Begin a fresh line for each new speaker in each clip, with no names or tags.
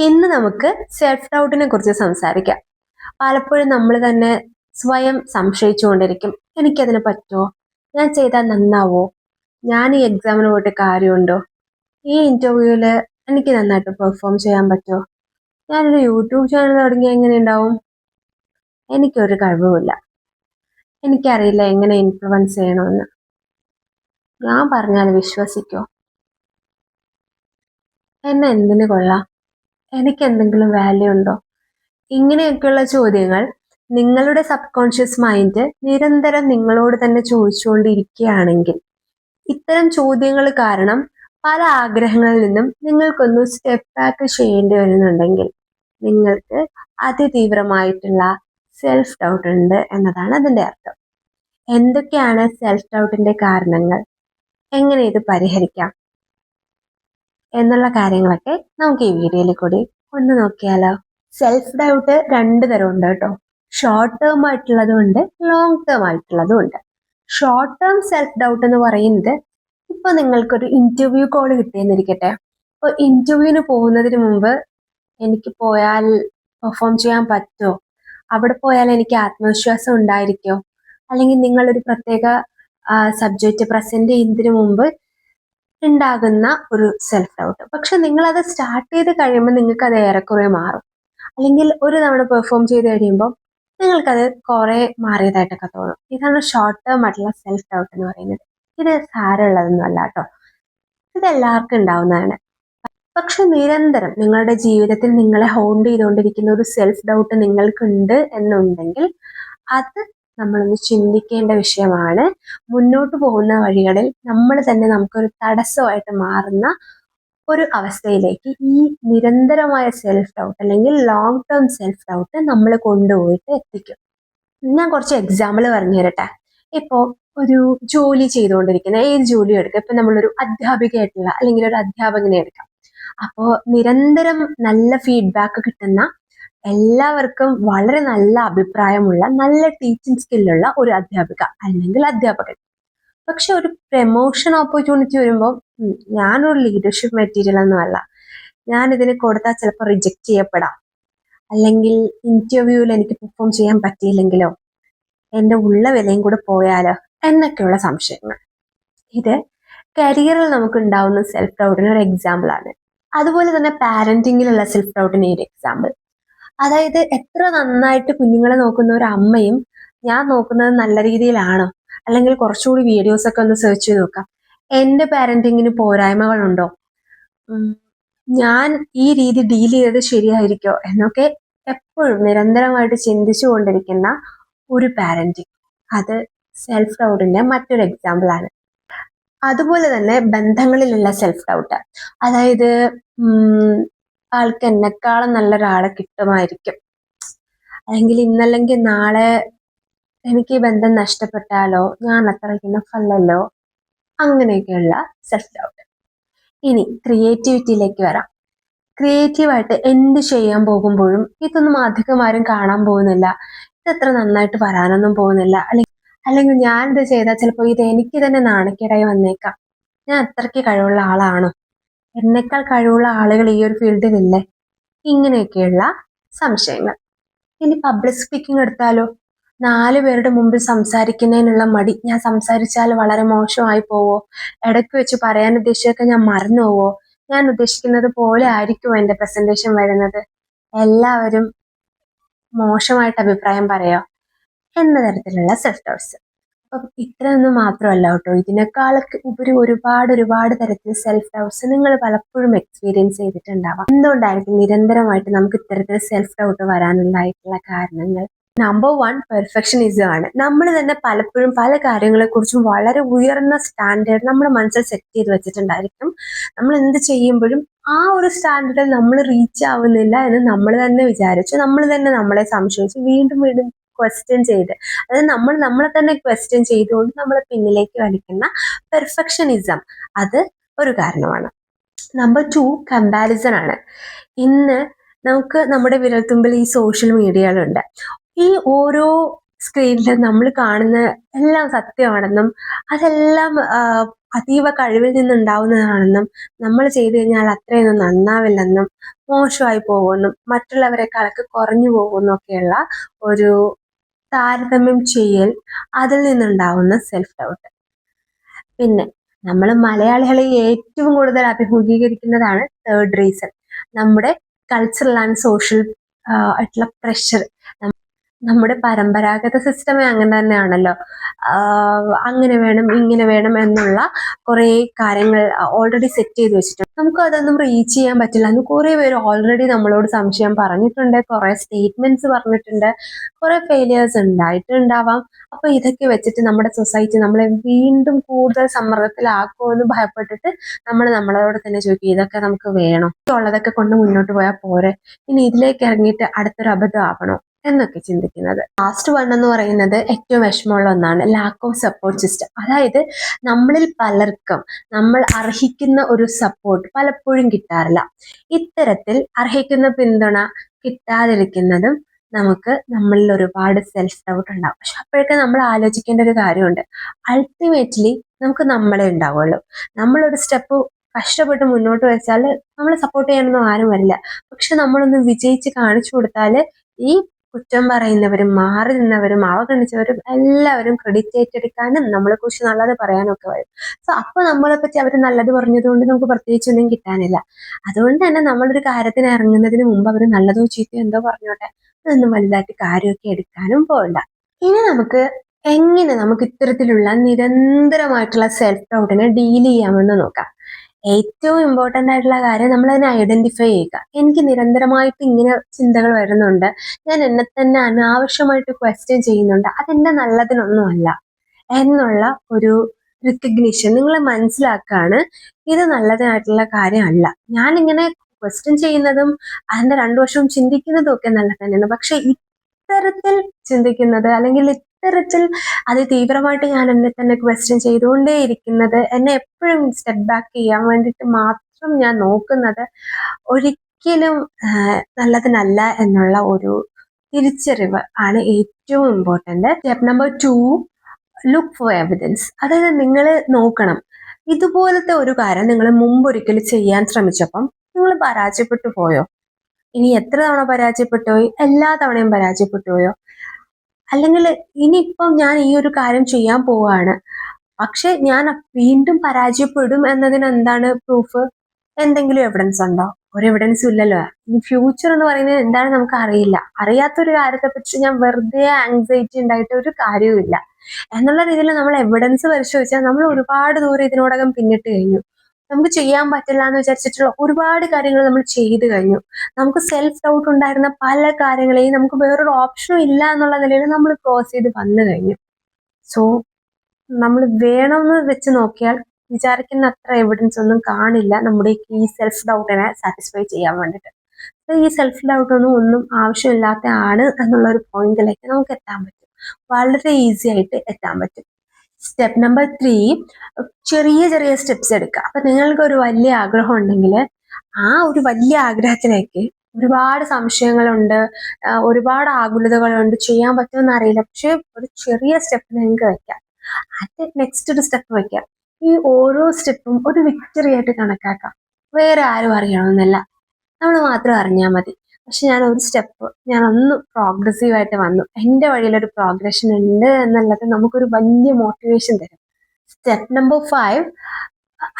ഇന്ന് നമുക്ക് സെൽഫ് ഡൗട്ടിനെ കുറിച്ച് സംസാരിക്കാം. പലപ്പോഴും നമ്മൾ തന്നെ സ്വയം സംശയിച്ചുകൊണ്ടിരിക്കും. എനിക്കതിന് പറ്റുമോ ഞാൻ ചെയ്താൽ നന്നാവോ? ഞാൻ ഈ എക്സാമിന് പോയിട്ട് കാര്യമുണ്ടോ? ഈ ഇന്റർവ്യൂവിൽ എനിക്ക് നന്നായിട്ട് പെർഫോം ചെയ്യാൻ പറ്റുമോ ഞാനൊരു യൂട്യൂബ് ചാനൽ തുടങ്ങിയാൽ എങ്ങനെ ഉണ്ടാവും? എനിക്കൊരു കഴിവുമില്ല. എനിക്കറിയില്ല എങ്ങനെ ഇൻഫ്ലുവൻസ് ചെയ്യണമെന്ന്. ഞാൻ പറഞ്ഞാൽ വിശ്വസിക്കോ? എന്നെ എന്തിനു കൊള്ളാം? എനിക്ക് എന്തെങ്കിലും വാല്യൂ ഉണ്ടോ? ഇങ്ങനെയൊക്കെയുള്ള ചോദ്യങ്ങൾ നിങ്ങളുടെ സബ് കോൺഷ്യസ് മൈൻഡ് നിരന്തരം നിങ്ങളോട് തന്നെ ചോദിച്ചുകൊണ്ടിരിക്കുകയാണെങ്കിൽ ഇത്തരം ചോദ്യങ്ങൾ കാരണം പല ആഗ്രഹങ്ങളിൽ നിന്നും നിങ്ങൾക്കൊന്ന് സ്റ്റെപ്പ് ബാക്ക് ചെയ്യേണ്ടി വരുന്നുണ്ടെങ്കിൽ നിങ്ങൾക്ക് അതിതീവ്രമായിട്ടുള്ള സെൽഫ് ഡൗട്ട് ഉണ്ട് എന്നതാണ് അതിന്റെ അർത്ഥം. എന്തൊക്കെയാണ് സെൽഫ് ഡൗട്ടിന്റെ കാരണങ്ങൾ? എങ്ങനെ ഇത് പരിഹരിക്കാം? എന്നുള്ള കാര്യങ്ങളൊക്കെ നമുക്ക് ഈ വീഡിയോയിൽ കൂടി ഒന്ന് നോക്കിയാലോ. സെൽഫ് ഡൗട്ട് രണ്ട് തരം ഉണ്ട് കേട്ടോ. ഷോർട്ട് ടേം ആയിട്ടുള്ളതും ഉണ്ട് ലോങ് ടേം ആയിട്ടുള്ളതും ഉണ്ട്. ഷോർട്ട് ടേം സെൽഫ് ഡൗട്ട് എന്ന് പറയുന്നത് ഇപ്പൊ നിങ്ങൾക്കൊരു ഇന്റർവ്യൂ കോൾ കിട്ടിയെന്നിരിക്കട്ടെ. അപ്പോൾ ഇന്റർവ്യൂവിന് പോകുന്നതിന് മുമ്പ് എനിക്ക് പോയാൽ പെർഫോം ചെയ്യാൻ പറ്റുമോ അവിടെ പോയാൽ എനിക്ക് ആത്മവിശ്വാസം ഉണ്ടായിരിക്കോ? അല്ലെങ്കിൽ നിങ്ങളൊരു പ്രത്യേക സബ്ജക്റ്റ് പ്രസന്റ് ചെയ്യുന്നതിന് മുമ്പ് ഉണ്ടാകുന്ന ഒരു സെൽഫ് ഡൗട്ട് പക്ഷെ നിങ്ങൾ അത് സ്റ്റാർട്ട് ചെയ്ത് കഴിയുമ്പോൾ നിങ്ങൾക്ക് അത് ഏറെക്കുറെ മാറും. അല്ലെങ്കിൽ ഒരു തവണ പെർഫോം ചെയ്ത് കഴിയുമ്പോൾ നിങ്ങൾക്കത് കുറെ മാറിയതായിട്ടൊക്കെ തോന്നും. ഇതാണ് ഷോർട്ട് ടേം ആയിട്ടുള്ള സെൽഫ് ഡൗട്ട് എന്ന് പറയുന്നത്. ഇത് സാരമുള്ളതൊന്നും അല്ല കേട്ടോ ഇത് എല്ലാവർക്കും ഉണ്ടാവുന്നതാണ്. പക്ഷെ നിരന്തരം നിങ്ങളുടെ ജീവിതത്തിൽ നിങ്ങളെ ഹോണ്ട് ചെയ്തുകൊണ്ടിരിക്കുന്ന ഒരു സെൽഫ് ഡൗട്ട് നിങ്ങൾക്കുണ്ട് എന്നുണ്ടെങ്കിൽ അത് നമ്മളൊന്ന് ചിന്തിക്കേണ്ട വിഷയമാണ്. മുന്നോട്ട് പോകുന്ന വഴികളിൽ നമ്മൾ തന്നെ നമുക്കൊരു തടസ്സമായിട്ട് മാറുന്ന ഒരു അവസ്ഥയിലേക്ക് ഈ നിരന്തരമായ സെൽഫ് ഡൗട്ട് അല്ലെങ്കിൽ ലോങ് ടേം സെൽഫ് ഡൗട്ട് നമ്മൾ കൊണ്ടുപോയിട്ട് എത്തിക്കും. ഞാൻ കുറച്ച് എക്സാമ്പിൾ പറഞ്ഞു തരട്ടെ. ഇപ്പോൾ ഒരു ജോലി ചെയ്തുകൊണ്ടിരിക്കുന്ന ഏത് ജോലി എടുക്കാം? ഇപ്പം നമ്മളൊരു അധ്യാപികയായിട്ടുള്ള അല്ലെങ്കിൽ ഒരു അധ്യാപകനെ എടുക്കാം. അപ്പോൾ നിരന്തരം നല്ല ഫീഡ്ബാക്ക് കിട്ടുന്ന എല്ലാവർക്കും വളരെ നല്ല അഭിപ്രായമുള്ള നല്ല ടീച്ചിങ് സ്കില്ലുള്ള ഒരു അധ്യാപിക അല്ലെങ്കിൽ അധ്യാപകൻ. പക്ഷെ ഒരു പ്രമോഷൻ ഓപ്പർച്യൂണിറ്റി വരുമ്പോൾ ഞാനൊരു ലീഡർഷിപ്പ് മെറ്റീരിയൽ ഒന്നുമല്ല ഞാൻ ഇതിന് കൊടുത്താൽ ചിലപ്പോൾ റിജക്റ്റ് ചെയ്യപ്പെടാം. അല്ലെങ്കിൽ ഇന്റർവ്യൂവിൽ എനിക്ക് പെർഫോം ചെയ്യാൻ പറ്റിയില്ലെങ്കിലോ എന്റെ ഉള്ള വിലയും കൂടെ പോയാലോ എന്നൊക്കെയുള്ള സംശയങ്ങൾ. ഇത് കരിയറിൽ നമുക്ക് ഉണ്ടാവുന്ന സെൽഫ് ഡൗട്ടിന് ഒരു എക്സാമ്പിൾ ആണ്. അതുപോലെ തന്നെ പാരന്റിങ്ങിലുള്ള സെൽഫ് ഡൗട്ടിന് ഒരു എക്സാമ്പിൾ അതായത് എത്ര നന്നായിട്ട് കുഞ്ഞുങ്ങളെ നോക്കുന്ന ഒരു അമ്മയും ഞാൻ നോക്കുന്നത് നല്ല രീതിയിലാണോ? അല്ലെങ്കിൽ കുറച്ചുകൂടി വീഡിയോസ് ഒക്കെ ഒന്ന് സെർച്ച് ചെയ്ത് നോക്കാം. എന്റെ പാരന്റിങ്ങിന് പോരായ്മകളുണ്ടോ? ഞാൻ ഈ രീതി ഡീൽ ചെയ്തത് ശരിയായിരിക്കോ? എന്നൊക്കെ എപ്പോഴും നിരന്തരമായിട്ട് ചിന്തിച്ചു കൊണ്ടിരിക്കുന്ന ഒരു പാരന്റിങ് അത് സെൽഫ് ഡൗട്ടിന്റെ മറ്റൊരു എക്സാമ്പിൾ ആണ്. അതുപോലെ തന്നെ ബന്ധങ്ങളിലുള്ള സെൽഫ് ഡൗട്ട് അതായത് ആൾക്ക് എന്നെക്കാളും നല്ലൊരാളെ കിട്ടുമായിരിക്കും. അല്ലെങ്കിൽ ഇന്നല്ലെങ്കിൽ നാളെ എനിക്ക് ഈ ബന്ധം നഷ്ടപ്പെട്ടാലോ ഞാൻ അത്ര ഫല്ലല്ലോ അങ്ങനെയൊക്കെയുള്ള സെൽഫ് ഡൗട്ട് ഇനി ക്രിയേറ്റിവിറ്റിയിലേക്ക് വരാം. ക്രിയേറ്റീവായിട്ട് എന്ത് ചെയ്യാൻ പോകുമ്പോഴും ഇതൊന്നും അധികം ആരും കാണാൻ പോകുന്നില്ല. ഇതത്ര നന്നായിട്ട് വരാനൊന്നും പോകുന്നില്ല. അല്ലെങ്കിൽ അല്ലെങ്കിൽ ഞാൻ ഇത് ചെയ്താൽ ചിലപ്പോൾ ഇത് എനിക്ക് തന്നെ നാണക്കേടായി വന്നേക്കാം. ഞാൻ അത്രയ്ക്ക് കഴിവുള്ള ആളാണോ? എന്നെക്കാൾ കഴിവുള്ള ആളുകൾ ഈ ഒരു ഫീൽഡിലില്ലേ ഇങ്ങനെയൊക്കെയുള്ള സംശയങ്ങൾ. ഇനി പബ്ലിക് സ്പീക്കിംഗ് എടുത്താലോ? നാല് പേരുടെ മുമ്പിൽ സംസാരിക്കുന്നതിനുള്ള മടി ഞാൻ സംസാരിച്ചാൽ വളരെ മോശമായി പോവോ? ഇടയ്ക്ക് വെച്ച് പറയാൻ ഉദ്ദേശിച്ചൊക്കെ ഞാൻ മറന്നു പോവോ? ഞാൻ ഉദ്ദേശിക്കുന്നത് പോലെ ആയിരിക്കുമോ എന്റെ പ്രസന്റേഷൻ വരുന്നത്? എല്ലാവരും മോശമായിട്ട് അഭിപ്രായം പറയോ? എന്ന തരത്തിലുള്ള സെൽഫ് ഡൗട്ട്സ് അപ്പം ഇത്രയൊന്നും മാത്രമല്ല കേട്ടോ. ഇതിനേക്കാളൊക്കെ ഉപരി ഒരുപാട് ഒരുപാട് തരത്തിൽ സെൽഫ് ഡൗട്ട്സ് നിങ്ങൾ പലപ്പോഴും എക്സ്പീരിയൻസ് ചെയ്തിട്ടുണ്ടാവാം. എന്തുകൊണ്ടായിരിക്കും നിരന്തരമായിട്ട് നമുക്ക് ഇത്തരത്തിൽ സെൽഫ് ഡൗട്ട് വരാനുണ്ടായിട്ടുള്ള കാരണങ്ങൾ? നമ്പർ വൺ പെർഫെക്ഷനിസം ആണ്. നമ്മൾ തന്നെ പലപ്പോഴും പല കാര്യങ്ങളെക്കുറിച്ചും വളരെ ഉയർന്ന സ്റ്റാൻഡേർഡ് നമ്മുടെ മനസ്സിൽ സെറ്റ് ചെയ്ത് വെച്ചിട്ടുണ്ടായിരിക്കും. നമ്മൾ എന്ത് ചെയ്യുമ്പോഴും ആ ഒരു സ്റ്റാൻഡേർഡിൽ നമ്മൾ റീച്ച് ആവുന്നില്ല എന്ന് നമ്മൾ തന്നെ വിചാരിച്ചു. നമ്മൾ തന്നെ നമ്മളെ സംശയിച്ച് വീണ്ടും വീണ്ടും ക്വസ്റ്റ്യൻ ചെയ്ത്. അതായത് നമ്മൾ നമ്മളെ തന്നെ ക്വസ്റ്റ്യൻ ചെയ്തുകൊണ്ട് നമ്മളെ പിന്നിലേക്ക് വലിക്കുന്ന പെർഫെക്ഷനിസം അത് ഒരു കാരണമാണ്. നമ്പർ ടു കമ്പാരിസൺ ആണ്. ഇന്ന് നമുക്ക് നമ്മുടെ വിരൽത്തുമ്പിൽ ഈ സോഷ്യൽ മീഡിയകളുണ്ട് ഈ ഓരോ സ്ക്രീനിൽ നമ്മൾ കാണുന്ന എല്ലാം സത്യമാണെന്നും അതെല്ലാം അതീവ കഴിവിൽ നിന്നുണ്ടാവുന്നതാണെന്നും നമ്മൾ ചെയ്തു കഴിഞ്ഞാൽ അത്രയൊന്നും നന്നാവില്ലെന്നും മോശമായി പോകുമെന്നും മറ്റുള്ളവരെക്കാളൊക്കെ കുറഞ്ഞു പോകുമെന്നൊക്കെയുള്ള ഒരു താരതമ്യം ചെയ്യൽ അതിൽ നിന്നുണ്ടാവുന്ന സെൽഫ് ഡൗട്ട് പിന്നെ നമ്മൾ മലയാളികളെ ഏറ്റവും കൂടുതൽ അഭിമുഖീകരിക്കുന്നതാണ് തേർഡ് റീസൺ നമ്മുടെ കൾച്ചറൽ ആൻഡ് സോഷ്യൽ ആയിട്ടുള്ള പ്രഷർ നമ്മുടെ പരമ്പരാഗത സിസ്റ്റമേ അങ്ങനെ തന്നെയാണല്ലോ. അങ്ങനെ വേണം ഇങ്ങനെ വേണം എന്നുള്ള കുറേ കാര്യങ്ങൾ ഓൾറെഡി സെറ്റ് ചെയ്ത് വെച്ചിട്ടുണ്ട്. നമുക്ക് അതൊന്നും റീച്ച് ചെയ്യാൻ പറ്റില്ല. എന്ന് കുറേ പേര് ഓൾറെഡി നമ്മളോട് സംശയം പറഞ്ഞിട്ടുണ്ട്. കുറേ സ്റ്റേറ്റ്മെന്റ്സ് പറഞ്ഞിട്ടുണ്ട്. കുറെ ഫെയിലിയേഴ്സ് ഉണ്ടായിട്ടുണ്ടാവാം. അപ്പൊ ഇതൊക്കെ വെച്ചിട്ട് നമ്മുടെ സൊസൈറ്റി നമ്മളെ വീണ്ടും കൂടുതൽ സമ്മർദ്ദത്തിലാക്കുമെന്ന് ഭയപ്പെട്ടിട്ട് നമ്മൾ നമ്മളോട് തന്നെ ചോദിക്കും ഇതൊക്കെ നമുക്ക് വേണം. ഉള്ളതൊക്കെ കൊണ്ട് മുന്നോട്ട് പോയാൽ പോരെ. ഇനി ഇതിലേക്ക് ഇറങ്ങിയിട്ട് അടുത്തൊരു അബദ്ധം ആവണോ. എന്നൊക്കെ ചിന്തിക്കുന്നത്. ലാസ്റ്റ് വൺ എന്ന് പറയുന്നത് ഏറ്റവും വിഷമമുള്ള ഒന്നാണ്. ലാക്ക് ഓഫ് സപ്പോർട്ട് സിസ്റ്റം അതായത് നമ്മളിൽ പലർക്കും നമ്മൾ അർഹിക്കുന്ന ഒരു സപ്പോർട്ട് പലപ്പോഴും കിട്ടാറില്ല. ഇത്തരത്തിൽ അർഹിക്കുന്ന പിന്തുണ കിട്ടാതിരിക്കുന്നതും നമുക്ക് നമ്മളിൽ ഒരുപാട് സെൽഫ് ഡൗട്ട് ഉണ്ടാവും. പക്ഷെ അപ്പോഴൊക്കെ നമ്മൾ ആലോചിക്കേണ്ട ഒരു കാര്യമുണ്ട്. അൾട്ടിമേറ്റ്ലി നമുക്ക് നമ്മളെ ഉണ്ടാവുള്ളൂ. നമ്മളൊരു സ്റ്റെപ്പ് കഷ്ടപ്പെട്ട് മുന്നോട്ട് വെച്ചാൽ നമ്മളെ സപ്പോർട്ട് ചെയ്യാനൊന്നും ആരും വരില്ല. പക്ഷെ നമ്മളൊന്ന് വിജയിച്ച് കാണിച്ചു കൊടുത്താൽ ഈ കുറ്റം പറയുന്നവരും മാറി നിന്നവരും അവഗണിച്ചവരും എല്ലാവരും ക്രെഡിറ്റ് ഏറ്റെടുക്കാനും നമ്മളെ കുറിച്ച് നല്ലത് പറയാനൊക്കെ വരും. സോ അപ്പൊ നമ്മളെ പറ്റി അവർ നല്ലത് പറഞ്ഞതുകൊണ്ട് നമുക്ക് പ്രത്യേകിച്ച് ഒന്നും കിട്ടാനില്ല. അതുകൊണ്ട് തന്നെ നമ്മളൊരു കാര്യത്തിന് ഇറങ്ങുന്നതിന് മുമ്പ് അവർ നല്ലതോ ചീത്തയോ എന്തോ പറഞ്ഞോട്ടെ അതൊന്നും വലുതായിട്ട് കാര്യമൊക്കെ എടുക്കാനും പോകണ്ട ഇനി നമുക്ക് എങ്ങനെ നമുക്ക് ഇത്തരത്തിലുള്ള നിരന്തരമായിട്ടുള്ള സെൽഫ് ഡൗട്ടിനെ ഡീൽ ചെയ്യാമെന്ന് നോക്കാം. ഏറ്റവും ഇമ്പോർട്ടന്റ് ആയിട്ടുള്ള കാര്യം നമ്മൾ അതിനെ ഐഡന്റിഫൈ ചെയ്യുക. എനിക്ക് നിരന്തരമായിട്ട് ഇങ്ങനെ ചിന്തകൾ വരുന്നുണ്ട്. ഞാൻ എന്നെ തന്നെ അനാവശ്യമായിട്ട് ക്വസ്റ്റ്യൻ ചെയ്യുന്നുണ്ട്. അതെന്റെ നല്ലതിനൊന്നുമല്ല എന്നുള്ള ഒരു റിക്കഗ്നിഷൻ നിങ്ങൾ മനസ്സിലാക്കാണ് ഇത് നല്ലതായിട്ടുള്ള കാര്യമല്ല. ഞാനിങ്ങനെ ക്വസ്റ്റ്യൻ ചെയ്യുന്നതും അതിന്റെ രണ്ടു വർഷവും ചിന്തിക്കുന്നതും ഒക്കെ നല്ല തന്നെയാണ് പക്ഷെ ഇത്തരത്തിൽ ചിന്തിക്കുന്നത് അല്ലെങ്കിൽ ഇത്തരത്തിൽ അത് തീവ്രമായിട്ട് ഞാൻ എന്നെ തന്നെ ക്വസ്റ്റ്യൻ ചെയ്തുകൊണ്ടേ ഇരിക്കുന്നത്. എന്നെ എപ്പോഴും സ്റ്റെപ്പ് ബാക്ക് ചെയ്യാൻ വേണ്ടിയിട്ട് മാത്രം ഞാൻ നോക്കുന്നത് ഒരിക്കലും നല്ലതിനല്ല എന്നുള്ള ഒരു തിരിച്ചറിവ് ആണ് ഏറ്റവും important step number two look for evidence അതായത് നിങ്ങൾ നോക്കണം. ഇതുപോലത്തെ ഒരു കാര്യം നിങ്ങൾ മുമ്പ് ഒരിക്കൽ ചെയ്യാൻ ശ്രമിച്ചപ്പം നിങ്ങൾ പരാജയപ്പെട്ടു പോയോ? ഇനി എത്ര തവണ പരാജയപ്പെട്ടു പോയി? എല്ലാ തവണയും പരാജയപ്പെട്ടു പോയോ? അല്ലെങ്കിൽ ഇനിയിപ്പം ഞാൻ ഈ ഒരു കാര്യം ചെയ്യാൻ പോവാണ്. പക്ഷെ ഞാൻ വീണ്ടും പരാജയപ്പെടും എന്നതിന് എന്താണ് പ്രൂഫ് എന്തെങ്കിലും എവിഡൻസ് ഉണ്ടോ? ഒരു എവിഡൻസും ഇല്ലല്ലോ. ഇനി ഫ്യൂച്ചർ എന്ന് പറയുന്നത് എന്താണ് നമുക്ക് അറിയില്ല. അറിയാത്തൊരു കാര്യത്തെ പറ്റി ഞാൻ വെറുതെ ആങ്സൈറ്റി ഉണ്ടായിട്ട് ഒരു കാര്യവുമില്ല. എന്നുള്ള രീതിയിൽ നമ്മൾ എവിഡൻസ് പരിശോധിച്ചാൽ നമ്മൾ ഒരുപാട് ദൂരം ഇതിനോടകം പിന്നിട്ട് കഴിഞ്ഞു. നമുക്ക് ചെയ്യാൻ പറ്റില്ല എന്ന് വിചാരിച്ചിട്ടുള്ള ഒരുപാട് കാര്യങ്ങൾ നമ്മൾ ചെയ്തു കഴിഞ്ഞു. നമുക്ക് സെൽഫ് ഡൗട്ട് ഉണ്ടായിരുന്ന പല കാര്യങ്ങളെയും നമുക്ക് വേറൊരു ഓപ്ഷനും ഇല്ല എന്നുള്ള നിലയിൽ നമ്മൾ ക്രോസ് ചെയ്ത് വന്നു കഴിഞ്ഞു. സോ നമ്മൾ വേണമെന്ന് വെച്ച് നോക്കിയാൽ വിചാരിക്കുന്ന അത്ര എവിഡൻസ് ഒന്നും കാണില്ല. നമ്മുടെ ഈ സെൽഫ് ഡൗട്ടിനെ സാറ്റിസ്ഫൈ ചെയ്യാൻ വേണ്ടിയിട്ട്. ഈ സെൽഫ് ഡൗട്ട് ഒന്നും ഒന്നും ആവശ്യമില്ലാത്ത ആണ് എന്നുള്ള ഒരു പോയിന്റിലേക്ക് നമുക്ക് എത്താൻ പറ്റും. വളരെ ഈസി ആയിട്ട് എത്താൻ പറ്റും. സ്റ്റെപ്പ് നമ്പർ ത്രീ ചെറിയ ചെറിയ സ്റ്റെപ്സ് എടുക്കുക. അപ്പൊ നിങ്ങൾക്ക് ഒരു വലിയ ആഗ്രഹം ഉണ്ടെങ്കിൽ ആ ഒരു വലിയ ആഗ്രഹത്തിലേക്ക് ഒരുപാട് സംശയങ്ങളുണ്ട് ഒരുപാട് ആകുലതകളുണ്ട് ചെയ്യാൻ പറ്റുമെന്ന് അറിയില്ല. പക്ഷെ ഒരു ചെറിയ സ്റ്റെപ്പ് നിങ്ങൾക്ക് വെക്കാം. അത് നെക്സ്റ്റ് ഒരു സ്റ്റെപ്പ് വെക്കാം. ഈ ഓരോ സ്റ്റെപ്പും ഒരു വിക്ടറി ആയിട്ട് കണക്കാക്കാം. വേറെ ആരും അറിയണമെന്നല്ല. നമ്മൾ മാത്രം അറിഞ്ഞാൽ മതി. പക്ഷെ ഞാൻ ഒരു സ്റ്റെപ്പ് ഞാൻ ഒന്ന് പ്രോഗ്രസീവ് ആയിട്ട് വന്നു. എന്റെ ഒരു പ്രോഗ്രഷൻ ഉണ്ട് എന്നുള്ളത് നമുക്കൊരു വലിയ മോട്ടിവേഷൻ തരും. സ്റ്റെപ്പ് നമ്പർ ഫൈവ്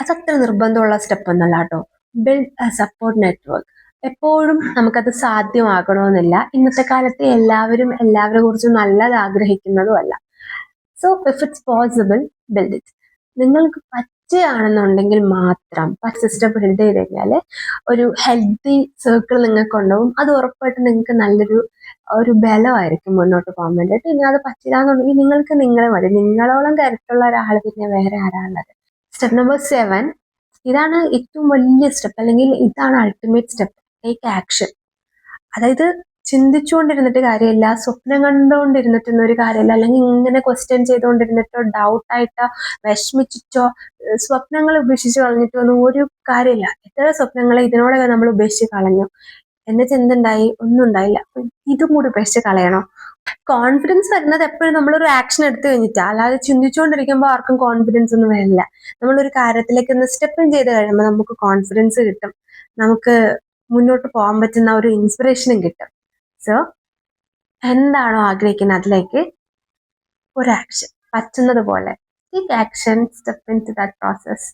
അതത്ര നിർബന്ധമുള്ള സ്റ്റെപ്പ് ഒന്നല്ല കേട്ടോ. ബിൽഡ് എ സപ്പോർട്ട് നെറ്റ്വർക്ക് എപ്പോഴും നമുക്കത് സാധ്യമാകണമെന്നില്ല. ഇന്നത്തെ കാലത്ത് എല്ലാവരും എല്ലാവരെ കുറിച്ചും നല്ലത് ആഗ്രഹിക്കുന്നതും അല്ല so if it's possible build it നിങ്ങൾക്ക് പറ്റുകയാണെന്നുണ്ടെങ്കിൽ മാത്രം സിസ്റ്റം ബിൽഡ് ചെയ്ത് കഴിഞ്ഞാൽ ഒരു ഹെൽത്തി സർക്കിൾ നിങ്ങൾക്ക് ഉണ്ടാവും അത് ഉറപ്പായിട്ട് നിങ്ങൾക്ക് നല്ലൊരു ഒരു ബലമായിരിക്കും മുന്നോട്ട് പോകാൻ വേണ്ടിയിട്ട്. ഇനി അത് പറ്റില്ല എന്നുണ്ടെങ്കിൽ നിങ്ങൾക്ക് നിങ്ങളെ മതി. നിങ്ങളോളം കരുത്തുള്ള ഒരാൾ പിന്നെ വേറെ ആരാണുള്ളത്? സ്റ്റെപ്പ് നമ്പർ സെവൻ ഇതാണ് ഏറ്റവും വലിയ സ്റ്റെപ്പ് അല്ലെങ്കിൽ ഇതാണ് അൾട്ടിമേറ്റ് സ്റ്റെപ്പ് ടേക്ക് ആക്ഷൻ അതായത് ചിന്തിച്ചുകൊണ്ടിരുന്നിട്ട് കാര്യമില്ല സ്വപ്നം കണ്ടുകൊണ്ടിരുന്നിട്ടൊന്നും ഒരു കാര്യമില്ല അല്ലെങ്കിൽ ഇങ്ങനെ ക്വസ്റ്റ്യൻ ചെയ്തുകൊണ്ടിരുന്നിട്ടോ ഡൗട്ടായിട്ടോ വിഷമിച്ചിട്ടോ സ്വപ്നങ്ങൾ ഉപേക്ഷിച്ച് കളഞ്ഞിട്ടോ ഒന്നും ഒരു കാര്യമില്ല. എത്ര സ്വപ്നങ്ങളെ ഇതിനോടൊക്കെ നമ്മൾ ഉപേക്ഷിച്ച് കളഞ്ഞു. എന്നിട്ട് എന്തുണ്ടായി ഒന്നും ഉണ്ടായില്ല. ഇതും കൂടി ഉപേക്ഷിച്ച് കളയണോ. കോൺഫിഡൻസ് വരുന്നത് എപ്പോഴും നമ്മളൊരു ആക്ഷൻ എടുത്തു കഴിഞ്ഞിട്ടാ. അല്ലാതെ ചിന്തിച്ചുകൊണ്ടിരിക്കുമ്പോൾ ആർക്കും കോൺഫിഡൻസ് ഒന്നും വരില്ല. നമ്മളൊരു കാര്യത്തിലേക്ക് ഒന്ന് സ്റ്റെപ്പ് ചെയ്ത് കഴിയുമ്പോൾ നമുക്ക് കോൺഫിഡൻസ് കിട്ടും. നമുക്ക് മുന്നോട്ട് പോകാൻ പറ്റുന്ന ഒരു ഇൻസ്പിറേഷനും കിട്ടും. സോ എന്താണോ ആഗ്രഹിക്കുന്നത് അതിലേക്ക്? ഒരു ആക്ഷൻ പറ്റുന്നത് പോലെ. Take action step into that process